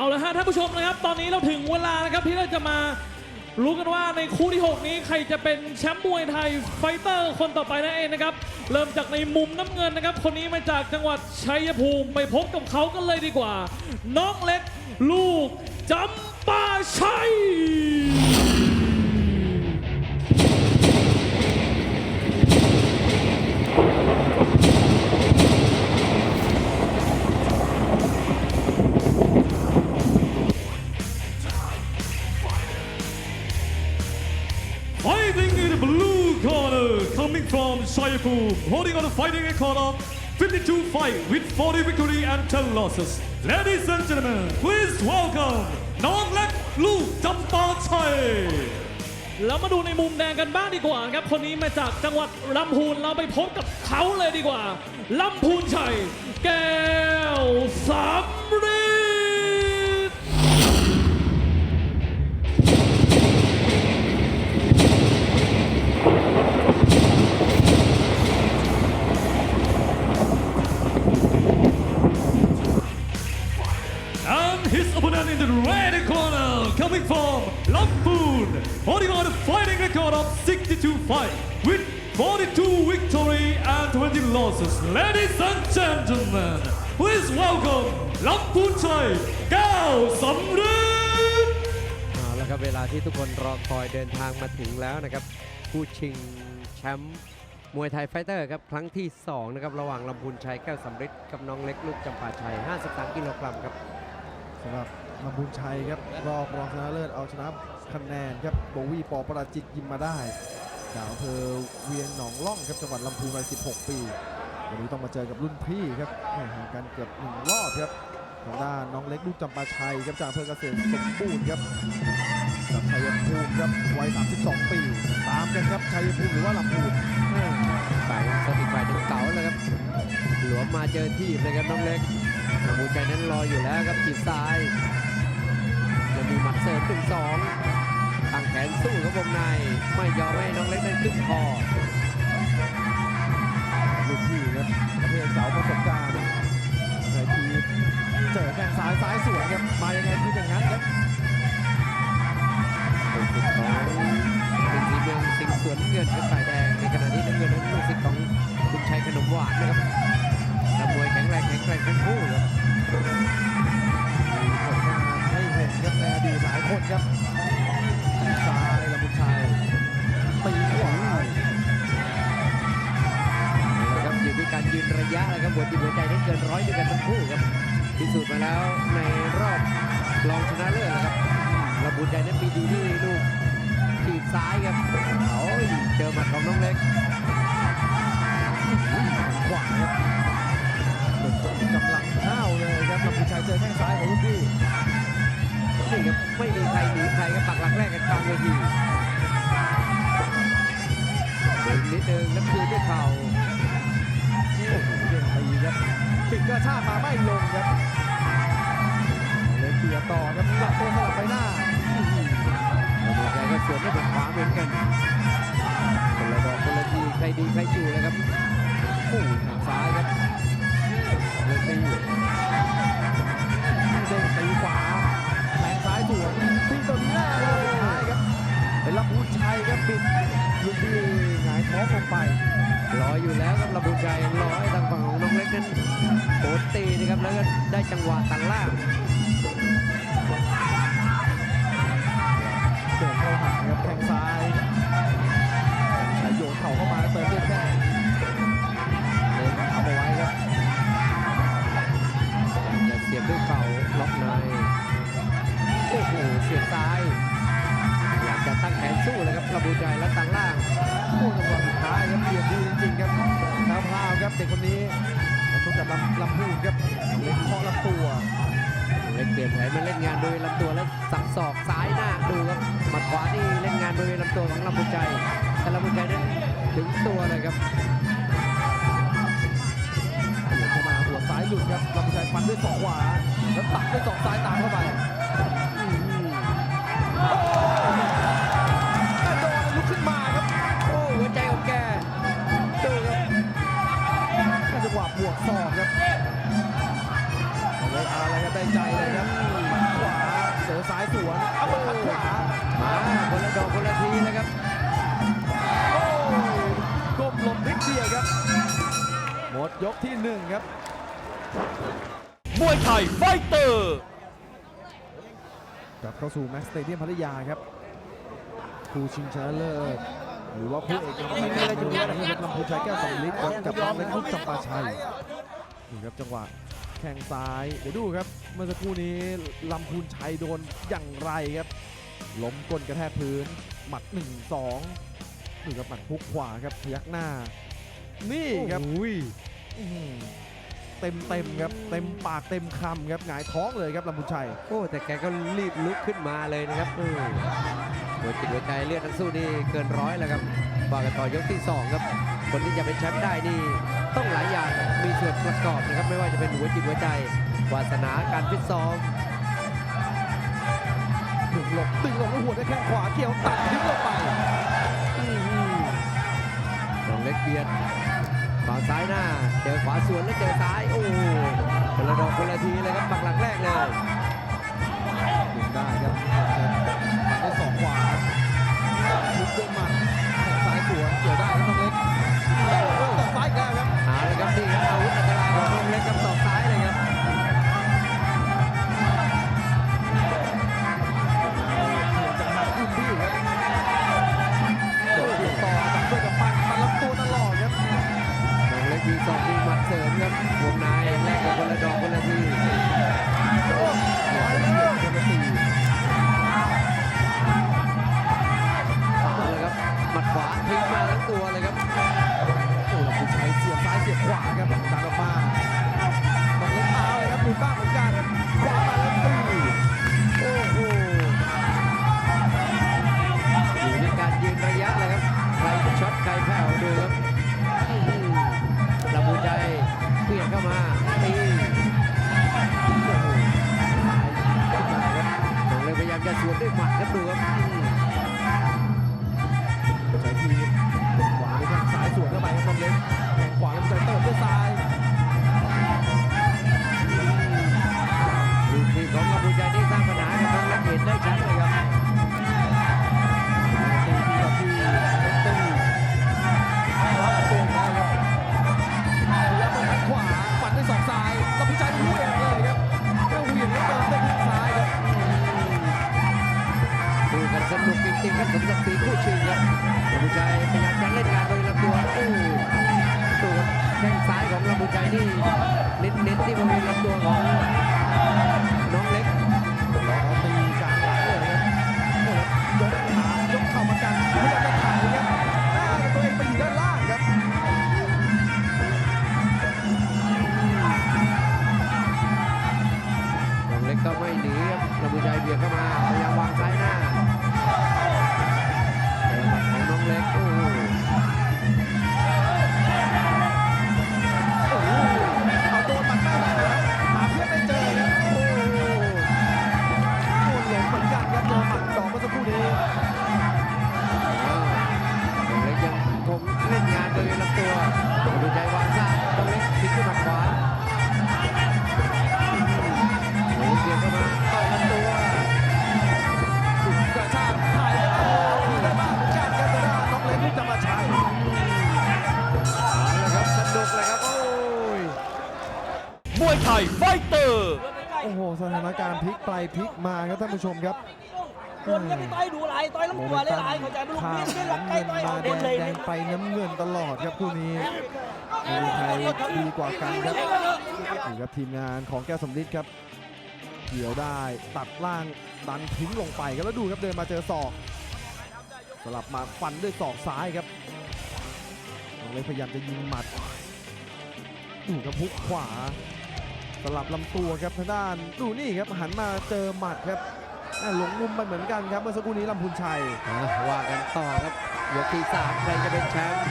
เอาละฮะท่านผู้ชมนะครับ ตอนนี้เราถึงเวลานะครับที่เราจะมารู้กันว่าในคู่ที่ 6 นี้ใครจะเป็นแชมป์มวยไทยไฟเตอร์คนต่อไปนั่นเองนะครับ เริ่มจากในมุมน้ำเงินนะครับ คนนี้มาจากจังหวัดชัยภูมิไปพบกับเขากันเลยดีกว่า น้องเล็กลูกจำปาชัย from Shayapur, holding on a fighting record of 52 fights with 40 victory and 10 losses. Ladies and gentlemen, please welcome น้องเล็กลูกจำปาชัย แล้วมาดูในมุมแดงกันบ้างดีกว่าครับ คนนี้มาจากจังหวัดลำพูนเราไปพบกับเขาเลยดีกว่าลำพูนชัย แก้วสำริ and red corner, coming from Lampoon, holding on a fighting record of 62 fights with 42 victory and 20 losses. Ladies and gentlemen, please welcome Lampoon Chai, Gao Samrit. เอาละครับเวลาที่ทุกคนรอคอยเดินทางมาถึงแล้วนะครับคู่ชิงแชมป์มวยไทยไฟเตอร์ครับครั้งที่2นะครับระหว่างลำพูนชัยแก้วสำริดกับน้องเล็กลูกจำปาชัย 53 กิโลกรัมครับ สำหรับ ลำบุญชัยครับรอบรองชนะเลิศเอาชนะคะแนนครับโบวี่ปอประจิตยิมมาได้จากอำเภอเวียงหนองล่องครับจังหวัดลำพูนวัย 16 ปี วันนี้ต้องมาเจอกับรุ่นพี่ครับแม่ห่างกันเกือบหนึ่งรอบครับทางด้านน้องเล็กลูกจำปาชัยครับจากอำเภอเกษตรสมบูรณ์ครับจากชัยภูมิครับวัย 32 ปี ตามกันครับชัยภูมิหรือว่าลำพูนฝ่ายสติกฝ่ายถึงเก๋าเลยครับ หลวมมาเจอทีบเลยครับน้องเล็กลำพูนชัยนั้นรออยู่แล้วครับทีบซ้าย มัดเสริมถึงสองตั้งแขนสู้ครับวงในไม่ยอมให้น้องเล็กนั้นขึ้นคอรุ่นพี่ครับประเภทเก่าประสบการณ์ในทีเจอแข้งซ้ายซ้ายสวนครับมายังไงคืออย่างนั้นครับเป็นสิทธิ์ของเป็นสีเมืองสิงสวนเงินกับฝ่ายแดงในขณะที่น้ำเงินนั้นเป็นสิทธิ์ของคุณชัยขนมหวานนะครับนักมวยแข็งแรงแข็งแกร่งทั้งคู่ครับ งครับในอดีตหลายคนครับซ้ายลำบุญชัยตีขวานะครับอยู่ที่การยืนระยะนะครับหัวจิตหัวใจนั้นเกินร้อยด้วยกันทั้งคู่ครับพิสูจน์มาแล้วในรอบรองชนะเลิศนะครับระบุญใจนั้นมีดีที่ลูกทีบซ้ายครับโอ้ยเจอหมัดของน้องเล็ก มาไม่ลงครับเลยเกียต่อครับหลับตัวสลับไปหน้าระบุญใจก็สวนด้วยขวาเหมือนกันคนละดอกคนละทีใครดีใครอยู่เลยครับโอ้โหทางซ้ายครับเลยตีเด้งตีขวาแทงซ้ายสวนตีตัวนี้แน่เลยท้ายครับเป็นลำพูชัยครับบิด ลูกที่หงายท้องลงไปรออยู่แล้วครับระบุใจรอให้ทางฝั่งของน้องเล็กนั้นโหดตีนะครับแล้วก็ได้จังหวะตัดล่างเดินเข้าหาครับแข้งซ้าย เด็กคนนี้มาชกจากลำลำพูนครับเล็กเคาะลำตัว เล็กเปลี่ยนแผนมาเล่นงานโดยลำตัวแล้วสับศอกซ้ายหน้าดูครับหมัดขวานี่เล่นงานโดยลำตัวของลำพูนใจแต่ลำพูนใจนั้นถึงตัวเลยครับหัวเข้ามาหัวซ้ายหลุดครับลำชัยฟันด้วยศอกขวา กลับเข้าสู่แม็กสเตเดียมพัทยาครับคู่ชิงชนะเลิศหรือว่าคู่เอกนำไปได้จะรู้ว่านะครับลำพูนชัยแก้วสำลิดครับกับน้องเล็กลูกจำปาชัยนี่ครับจังหวะแข้งซ้ายเดี๋ยวดูครับ เมื่อสักครู่นี้ลำพูนชัยโดนอย่างไรครับ ล้มก้นกระแทกพื้น หมัด 1 2นี่ครับหมัดพุกขวาครับพยักหน้า นี่ครับอื้อหือ เต็มเต็มๆครับเต็มปากเต็มคำครับหงายท้องเลยครับลำพูนชัยโอ้แต่แกก็รีบลุกขึ้นมาเลยนะครับเออหัวจิตหัวใจเลือดทั้งสู้นี่เกินร้อยแล้วครับว่ากันต่อยกที่สองครับคนที่จะเป็นแชมป์ได้นี่ต้องหลายอย่างมีส่วนประกอบนะครับ ไม่ว่าจะเป็นหัวจิตหัวใจ วาสนาการฟิตซ้อมดึงหลบดึงหลบแล้วหัวด้วยแข้งขวาเกี่ยวตัดทิ้งลงไปน้องเล็กเบียด ขวาซ้ายหน้าเจอขวาสวนแล้วเจอซ้ายโอ้โหคนละดอกคนละทีเลยครับปักหลักแรกเลย ขวาทิ้งมาทั้งตัวเลยครับโอ้โหคุณชัยเสียบซ้ายเสียบขวาครับ ที่เน้นๆที่บริเวณลำตัวของ ยไทยไฟเตอร์ โอ้โหสถานการณ์พลิกไปพลิกมาครับท่านผู้ชมครับคนก็ไม่ต่อยดูหลายต่อยลำตัวหลายๆเข้าใจไม่รู้ข้ามีมดไม่หลักใกล้น้ำเงินต่อยมาเอาแดเด่นงเลยแดงไปน้ำเงินตลอดครับคู่นี้มีใครดีกว่ากันครับนี่ครับทีมงานของแก้วสมฤทธิ์ครับเกี่ยวได้ตัดล่างดันทิ้งลงไปครับแล้วดูครับเดินมาเจอศอก สลับมาฟันด้วยศอกซ้ายครับน้องเล็กพยายามจะยิงหมัดดูครับพุกขวา สลับลำตัวครับทางด้านดูนี่ครับหันมาเจอหมัดครับหลงมุมไปเหมือนกันครับเมื่อสักครู่นี้ลำพูนชัยว่ากันต่อครับยกที่สามใครจะเป็นแชมป์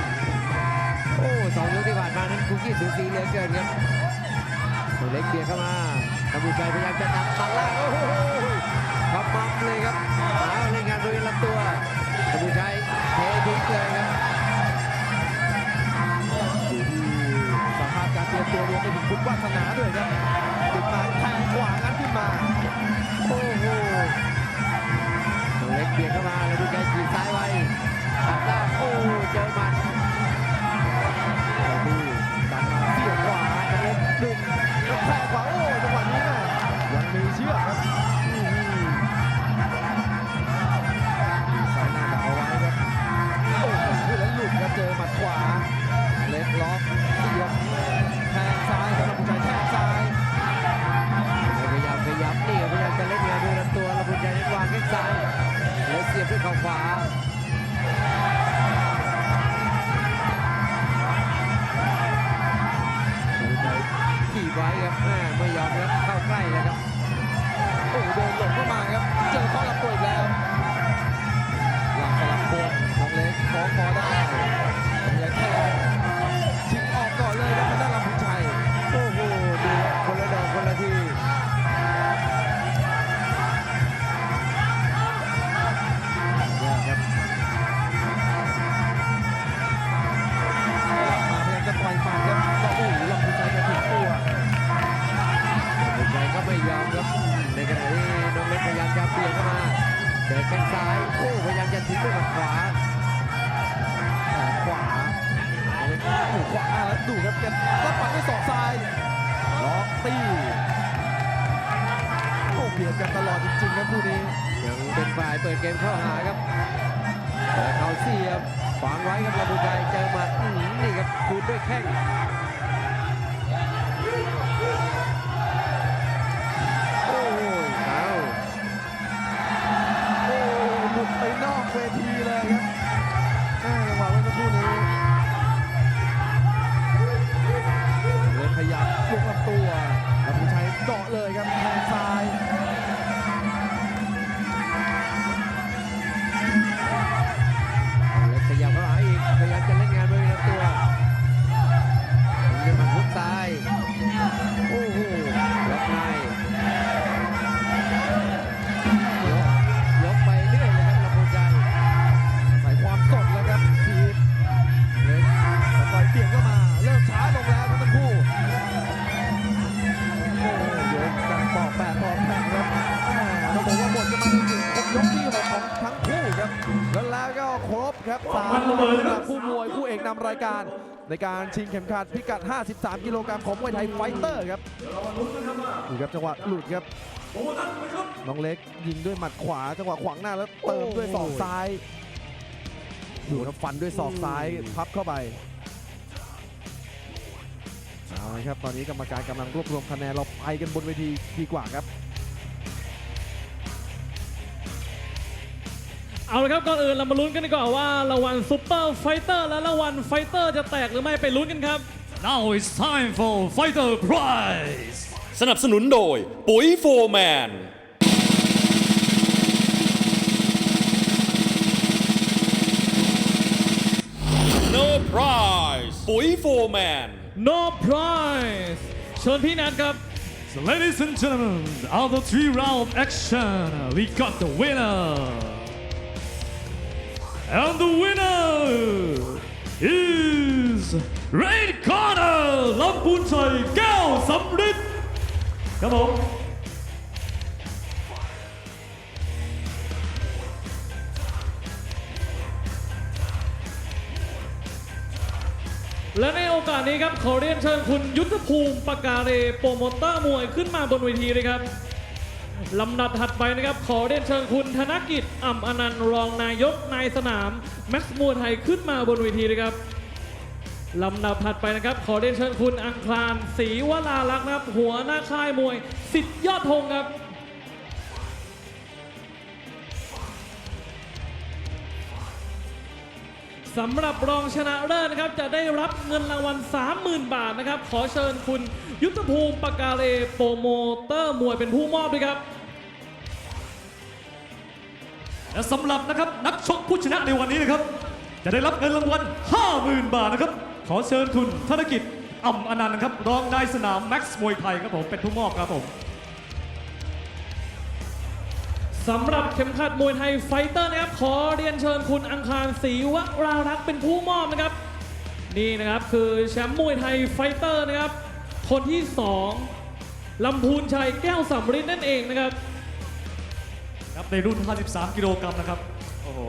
โอ้สองยกที่ผ่านมานั้นคุกกี้สูสีเหลือเกินครับตัวเล็กเบียดเข้ามากัมพูชาพยายามจะตัดตัดล่างโอ้โหขมับเลยครับเอาเล่นงานโดยลำตัวกัมพูชาเททิ้งเลยครับ เตรียมตัวรวมไปถึงคุณวาสนาด้วยครับติดมาแทงขวางัดขึ้นมา โอ้โห เลยครับ ขวางไว้ครับลำพูนชัยเจอหมัดอื้อหือนี่ครับคืนด้วยแข้ง ในการชิงเข็มขัดพิกัด 53 กิโลกรัมของมวยไทยไฟเตอร์ครับนี่ครับจังหวะหลุดครับน้องเล็กยิงด้วยหมัดขวาจังหวะขวางหน้าแล้วเติมด้วยศอกซ้ายดูครับฟันด้วยศอกซ้ายพับเข้าไปเอาละครับตอนนี้กรรมการกำลังรวบรวมคะแนนเราไปกันบนเวทีดีกว่าครับ เอาละครับก่อนอื่นเรามาลุ้นกันดีกว่าว่ารางวัลซูเปอร์ไฟเตอร์และรางวัลไฟเตอร์จะแตกหรือไม่ไปลุ้นกันครับ Now it's time for fighter prize สนับสนุนโดย ปุ๋ยโฟร์แมน No prize ปุ๋ยโฟร์แมน no prize เชิญพี่นัทครับ So ladies and gentlemen after three round action we got the winner and the winner is Red Corner ลำพูนชัยแก้วสำริดครับผมและในโอกาสนี้ครับขอเรียนเชิญคุณยุทธภูมิปากาเรโปรโมเตอร์มวยขึ้นมาบนเวทีเลยครับ ลำดับถัดไปนะครับ ขอเรียนเชิญคุณธนกิจอ่ำอนันต์รองนายกนายสนาม แม็กซ์มวยไทยขึ้นมาบนเวทีเลยครับลำดับถัดไปนะครับ ขอเรียนเชิญคุณอังคารศรีวราลักษณ์นะครับ หัวหน้าค่ายมวย สิทธิ์ยอดธงครับสำหรับรองชนะเลิศนะครับจะได้รับเงินรางวัล 30,000 บาทนะครับ ขอเชิญคุณยุทธภูมิปากาเลโปรโมเตอร์มวยเป็นผู้มอบด้วยครับ และสำหรับนะครับนักชกผู้ชนะในวันนี้นะครับ จะได้รับเงินรางวัล 50,000 บาทนะครับ ขอเชิญคุณธนกิจอ่ำอนันต์นะครับรองนายสนามแม็กซ์มวยไทยครับผมเป็นผู้มอบครับผมสำหรับเข็มขัดมวยไทยไฟเตอร์นะครับขอเรียนเชิญคุณอังคารศรีวรารักษ์เป็นผู้มอบนะครับ นี่นะครับคือแชมป์มวยไทยไฟเตอร์นะครับ คนที่ 2ลำพูนชัยแก้วสำริดนั่นเองนะครับ ครับในรุ่น 53 กิโลกรัมนะครับ โอ้โห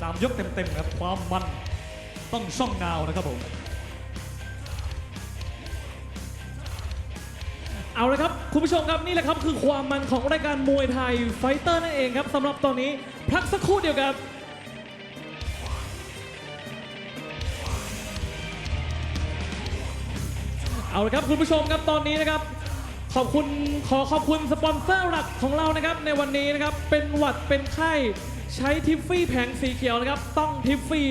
สามยกเต็มๆครับ ความมันต้องช่องนาวนะครับผม เอาละครับ คุณผู้ชมครับนี่แหละครับคือความมันของรายการมวยไทยไฟเตอร์นั่นเองครับสำหรับตอนนี้พักสักครู่เดียวครับเอาละครับคุณผู้ชมครับตอนนี้นะครับ ขอบคุณขอขอบคุณสปอนเซอร์หลักของเรานะครับ ในวันนี้นะครับ เป็นหวัดเป็นไข้ใช้ทิฟฟี่แผงสีเขียวนะครับ ต้องทิฟฟี่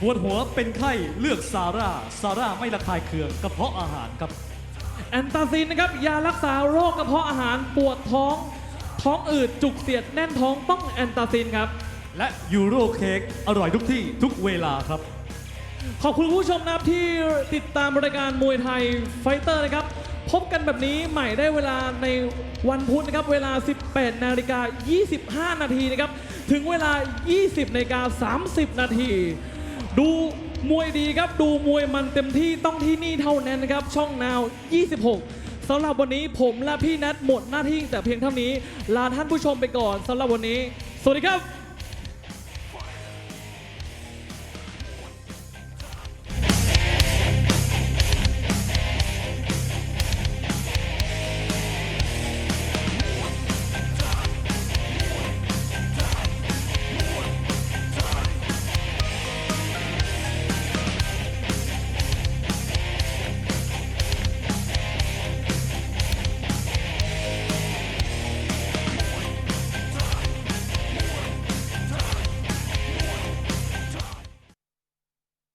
ปวดหัวเป็นไข้เลือกซาร่าซาร่าไม่ระคายเคืองกระเพาะอาหารครับ แอนตาซินนะครับยารักษาโรคกระเพาะอาหารปวดท้อง ท้องอืดจุกเสียดแน่นท้องต้องแอนตาซินครับ และยูโรเค้กอร่อยทุกที่ทุกเวลาครับ ขอบคุณผู้ชมนะครับที่ติดตามรายการมวยไทยไฟเตอร์นะครับ พบกันแบบนี้ใหม่ได้เวลาในวันพุธนะครับ เวลา 18 นาฬิกา 25 นาทีนะครับ ถึงเวลา 20 นาฬิกา 30 นาที ดูมวยดีครับ ดูมวยมันเต็มที่ต้องที่นี่เท่านั้นนะครับ ช่องนาว 26สำหรับวันนี้ผมและพี่แนทหมดหน้าที่แต่เพียงเท่านี้ ลาท่านผู้ชมไปก่อนสำหรับวันนี้ สวัสดีครับ